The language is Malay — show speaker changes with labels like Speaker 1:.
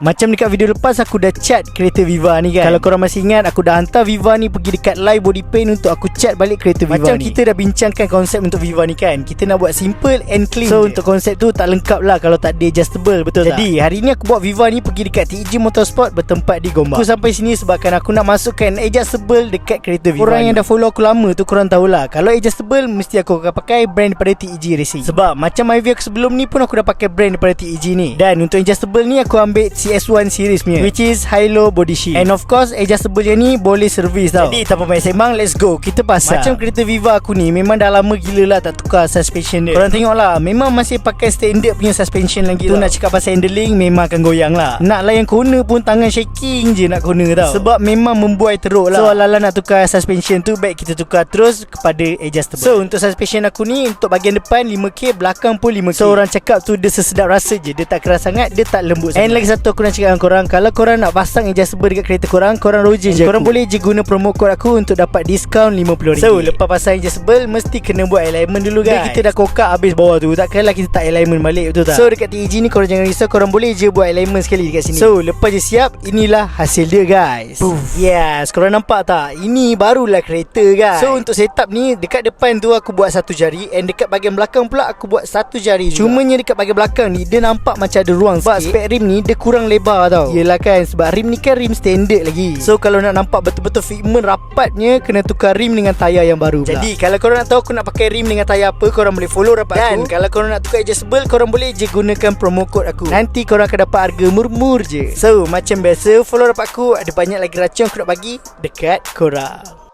Speaker 1: Macam dekat video lepas aku dah chat kereta Viva ni kan Kalau korang masih ingat aku dah hantar Viva ni pergi dekat live body paint Untuk aku chat balik kereta Viva
Speaker 2: Macam
Speaker 1: ni Macam kita dah bincangkan konsep untuk Viva ni kan Kita nak buat simple and clean So je. untuk konsep tu tak lengkap lah kalau tak ada adjustable betul Jadi, tak? Jadi hari ni aku bawa Viva ni pergi dekat TEG Motorsport bertempat di Gombak Aku sampai sini sebabkan aku nak masukkan adjustable dekat kereta Viva Korang ni. yang dah follow aku lama tu korang tahulah Kalau adjustable mesti aku akan pakai brand daripada TEG Racing Sebab macam IV aku sebelum ni pun aku dah pakai brand daripada TEG ni Dan untuk adjustable ni aku ambil CS1 series punya. Which is high low body shield. And of course adjustable yang ni boleh service tau. Jadi tanpa banyak sembang let's go. Kita pasang Macam kereta Viva aku ni Memang dah lama gila lah tak tukar suspension dia. Korang tengok lah Memang masih pakai standard punya suspension lagi Tu tau. nak cakap pasal handling Memang akan goyang lah. Nak layan corner pun tangan shaking je nak corner tau. Sebab memang membuai teruk lah. So ala nak tukar suspension tu Baik kita tukar terus kepada adjustable. So untuk suspension aku ni Untuk bahagian depan 5K Belakang pun 5K So orang cakap tu dia sesedap rasa je. Dia tak keras sangat Dia tak lembut sangat. And lagi satu aku nak cakap dengan korang Kalau korang nak pasang adjustable dekat kereta korang Korang roger je Korang aku. boleh je guna promo code aku Untuk dapat diskaun RM50 So lepas pasang adjustable Mesti kena buat alignment dulu guys. kita dah kokak habis bawah tu Takkanlah kita tak alignment balik betul tak? So dekat TEG ni korang jangan risau Korang boleh je buat alignment sekali dekat sini. So lepas je siap Inilah hasil dia guys. Poof. Yes Korang nampak tak? Ini barulah kereta guys. So untuk setup ni Dekat depan tu aku buat satu jari And dekat bahagian belakang pula Aku buat satu jari juga. Cumanya dekat bahagian belakang ni Dia nampak macam ada ruang Sebab spek rim ni Dia kurang lebar tau. Yelah kan Sebab rim ni kan rim standard lagi. So kalau nak nampak betul-betul fitment rapatnya Kena tukar rim dengan tayar yang baru pula. Jadi kalau korang nak tahu Aku nak pakai rim dengan tayar apa Korang boleh follow rapat Dan aku. kalau korang nak tukar adjustable Korang boleh je gunakan promo code aku. Nanti korang akan dapat harga murmur je. So macam biasa Follow rapat aku. Ada banyak lagi racun aku nak bagi Dekat korang